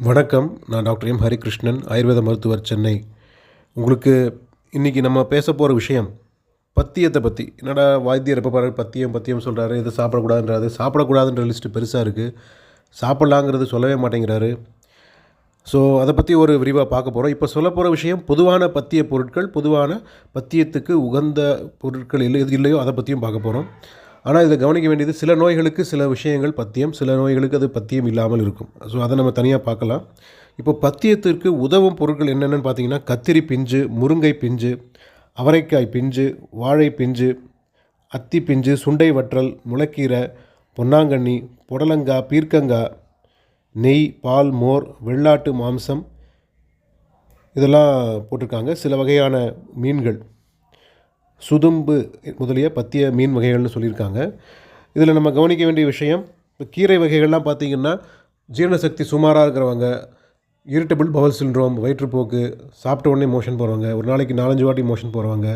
வணக்கம். நான் doctor M. Harikrishnan ஆயுர்வேத மருத்துவர் சென்னை. உங்களுக்கு இன்றைக்கி நம்ம பேச போகிற விஷயம் பத்தியத்தை பற்றி என்னடா வாத்தியர் எப்போ பாரு பத்தியம் பத்தியம் சொல்கிறாரு இது சாப்பிடக்கூடாதுன்றாரு. சாப்பிடக்கூடாதுன்ற லிஸ்ட்டு பெருசாக இருக்குது சாப்பிட்லாங்கிறது சொல்லவே மாட்டேங்கிறாரு. ஸோ அதை பற்றி ஒரு விரிவாக பார்க்க போகிறோம் இப்போ சொல்ல போகிற விஷயம் பொதுவான பத்திய பொருட்கள் பொதுவான பத்தியத்துக்கு உகந்த பொருட்கள் இல்லை எது இல்லையோ அதை பற்றியும் பார்க்க போகிறோம் ஆனால் இதை கவனிக்க வேண்டியது சில நோய்களுக்கு சில விஷயங்கள் பத்தியம் சில நோய்களுக்கு அது பத்தியம் இல்லாமல் இருக்கும். ஸோ அதை நம்ம தனியாக பார்க்கலாம். இப்போ பத்தியத்திற்கு உதவும் பொருட்கள் என்னென்னு பார்த்தீங்கன்னா கத்திரி பிஞ்சு முருங்கை பிஞ்சு அவரைக்காய் பிஞ்சு வாழை பிஞ்சு அத்தி பிஞ்சு சுண்டை வற்றல் முளைக்கீரை பொன்னாங்கண்ணி புடலங்காய் பீர்க்கங்காய் நெய் பால் மோர் வெள்ளாட்டு மாംസം இதெல்லாம் போட்டிருக்காங்க. சில வகையான மீன்கள். சுதும்பு முதலிய பத்திய மீன் வகைகள்னு சொல்லியிருக்காங்க. இதில் நம்ம கவனிக்க வேண்டிய விஷயம் இப்போ கீரை வகைகள்லாம் பார்த்திங்கன்னா ஜீரணசக்தி சுமாராக இருக்கிறவங்க இரிட்டபிள் பவல் சின்ட்ரோம் வயிற்றுப்போக்கு சாப்பிட்ட உடனே மோஷன் போகிறவங்க ஒரு நாளைக்கு நாலஞ்சு வாட்டி மோஷன் போகிறவங்க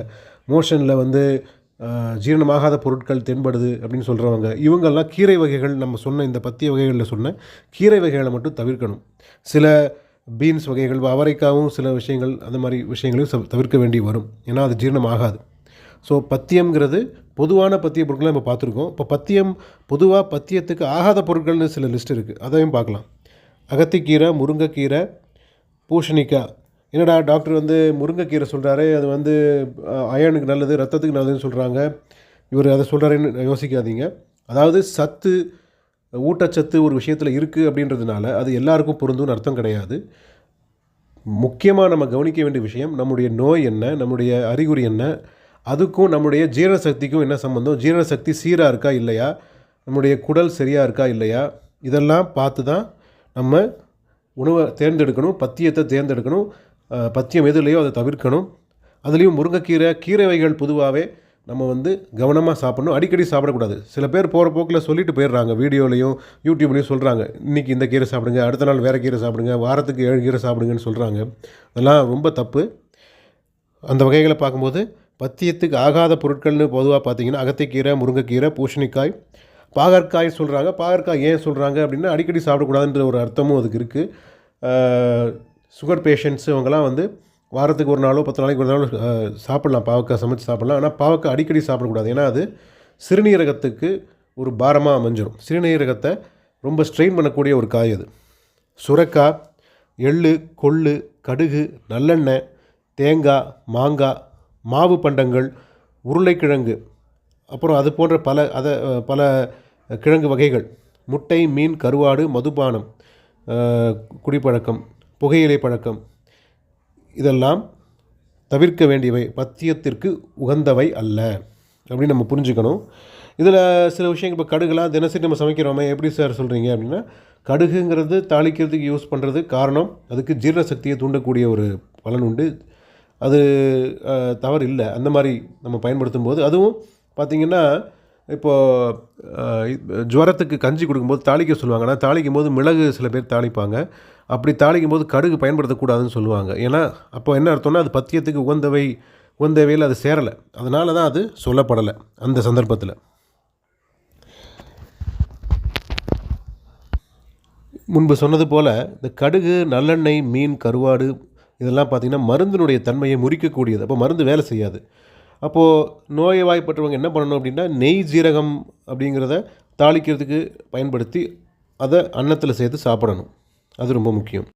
மோஷனில் வந்து ஜீரணமாகாத பொருட்கள் தென்படுது அப்படின்னு சொல்கிறவங்க இவங்கெல்லாம் கீரை வகைகள் நம்ம சொன்ன இந்த பத்திய வகைகளில் சொன்ன கீரை வகைகளை மட்டும் தவிர்க்கணும். சில பீன்ஸ் வகைகள் அவரைக்காவும் சில விஷயங்கள் அந்த மாதிரி விஷயங்களையும் தவிர்க்க வேண்டி வரும். ஏன்னா அது ஜீரணமாகாது. ஸோ பத்தியம்ங்கிறது பொதுவான பத்திய பொருட்களை நம்ம பார்த்துருக்கோம். இப்போ பத்தியம் பொதுவாக பத்தியத்துக்கு ஆகாத பொருட்கள்னு சில லிஸ்ட் இருக்குது அதையும் பார்க்கலாம். அகத்திக்கீரை முருங்கைக்கீரை பூஷணிக்காய் என்னடா டாக்டர் வந்து முருங்கைக்கீரை சொல்கிறாரு அது வந்து அயனுக்கு நல்லது ரத்தத்துக்கு நல்லதுன்னு சொல்கிறாங்க இவர் அதை சொல்கிறாருன்னு யோசிக்காதீங்க. அதாவது சத்து ஊட்டச்சத்து ஒரு விஷயத்தில் இருக்குது அப்படின்றதுனால அது எல்லாருக்கும் பொருந்தும்னு அர்த்தம் கிடையாது. முக்கியமாக நம்ம கவனிக்க வேண்டிய விஷயம் நம்முடைய நோய் என்ன நம்முடைய அறிகுறி என்ன அதுக்கும் நம்முடைய ஜீரணசக்திக்கும் என்ன சம்மந்தம் ஜீரணசக்தி சீராக இருக்கா இல்லையா? நம்முடைய குடல் சரியாக இருக்கா இல்லையா? இதெல்லாம் பார்த்து தான் நம்ம உணவை தேர்ந்தெடுக்கணும் பத்தியத்தை தேர்ந்தெடுக்கணும் பத்தியம் எதுலையோ அதை தவிர்க்கணும். அதுலேயும் முருங்கைக்கீரை கீரை வகைகள் பொதுவாகவே நம்ம வந்து கவனமாக சாப்பிட்ணும். அடிக்கடி சாப்பிடக்கூடாது. சில பேர் போகிற போக்கில் சொல்லிட்டு போயிடுறாங்க வீடியோலையும் யூடியூப்லேயும் சொல்கிறாங்க இன்றைக்கி இந்த கீரை சாப்பிடுங்க அடுத்த நாள் வேறு கீரை சாப்பிடுங்க வாரத்துக்கு ஏழு கீரை சாப்பிடுங்கன்னு சொல்கிறாங்க அதெல்லாம் ரொம்ப தப்பு. அந்த வகைகளை பார்க்கும்போது பத்தியத்துக்கு ஆகாத பொருட்கள்னு பொதுவாக பார்த்தீங்கன்னா அகத்திக்கீரை முருங்கைக்கீரை பூசணிக்காய் பாகற்காய் சொல்கிறாங்க பாகற்காய் ஏன் சொல்கிறாங்க அப்படின்னா அடிக்கடி சாப்பிடக்கூடாதுன்ற ஒரு அர்த்தமும் அதுக்கு இருக்குது சுகர் பேஷண்ட்ஸு இவங்கெல்லாம் வந்து வாரத்துக்கு ஒரு நாளோ பத்து நாளைக்கு ஒரு நாளோ சாப்பிட்லாம். பாவக்காய் சமைச்சு சாப்பிட்லாம். ஆனால் பாவக்காய் அடிக்கடி சாப்பிடக்கூடாது. ஏன்னா அது சிறுநீரகத்துக்கு ஒரு பாரமாக அமைஞ்சிடும் சிறுநீரகத்தை ரொம்ப ஸ்ட்ரெயின் பண்ணக்கூடிய ஒரு காய் அது. சுரக்காய் எள்ளு கொள்ளு கடுகு நல்லெண்ணெய் தேங்காய் மாங்காய் மாவு பண்டங்கள் உருளைக்கிழங்கு அப்புறம் அது போன்ற பல அதை பல கிழங்கு வகைகள் முட்டை மீன் கருவாடு மதுபானம் குடிப்பழக்கம் புகையிலை பழக்கம் இதெல்லாம் தவிர்க்க வேண்டியவை பத்தியத்திற்கு உகந்தவை அல்ல அப்படின்னு நம்ம புரிஞ்சுக்கணும். இதில் சில விஷயங்கள் இப்போ கடுகுலாம் தினசரி நம்ம சமைக்கிறோமே எப்படி சார் சொல்கிறீங்க அப்படின்னா கடுகுங்கிறது தாளிக்கிறதுக்கு யூஸ் பண்ணுறது காரணம் அதுக்கு ஜீரண சக்தியை தூண்டக்கூடிய ஒரு பலன் உண்டு. அது தவறு இல்லை அந்த மாதிரி நம்ம பயன்படுத்தும் போது அதுவும் பார்த்திங்கன்னா இப்போது ஜுவரத்துக்கு கஞ்சி கொடுக்கும்போது தாளிக்க சொல்லுவாங்க. ஆனால் தாளிக்கும் போது மிளகு சில பேர் தாளிப்பாங்க. அப்படி தாளிக்கும் போது கடுகு பயன்படுத்தக்கூடாதுன்னு சொல்லுவாங்க. ஏன்னா அப்போ என்ன அர்த்தம்னா அது பத்தியத்துக்கு உகந்தவை உகந்தவையில் அது சேரலை. அதனால தான் அது சொல்லப்படலை அந்த சந்தர்ப்பத்தில். முன்பு சொன்னது போல் இந்த கடுகு நல்லெண்ணெய் மீன் கருவாடு இதெல்லாம் பார்த்திங்கன்னா மருந்தினுடைய தன்மையை முறிக்கக்கூடியது. அப்போ மருந்து வேலை செய்யாது. அப்போது நோயை வாய்ப்பற்றவங்க என்ன பண்ணணும் அப்படின்னா நெய் ஜீரகம் அப்படிங்கிறத தாளிக்கிறதுக்கு பயன்படுத்தி அதை அன்னத்தில் சேர்த்து சாப்பிடணும். அது ரொம்ப முக்கியம்.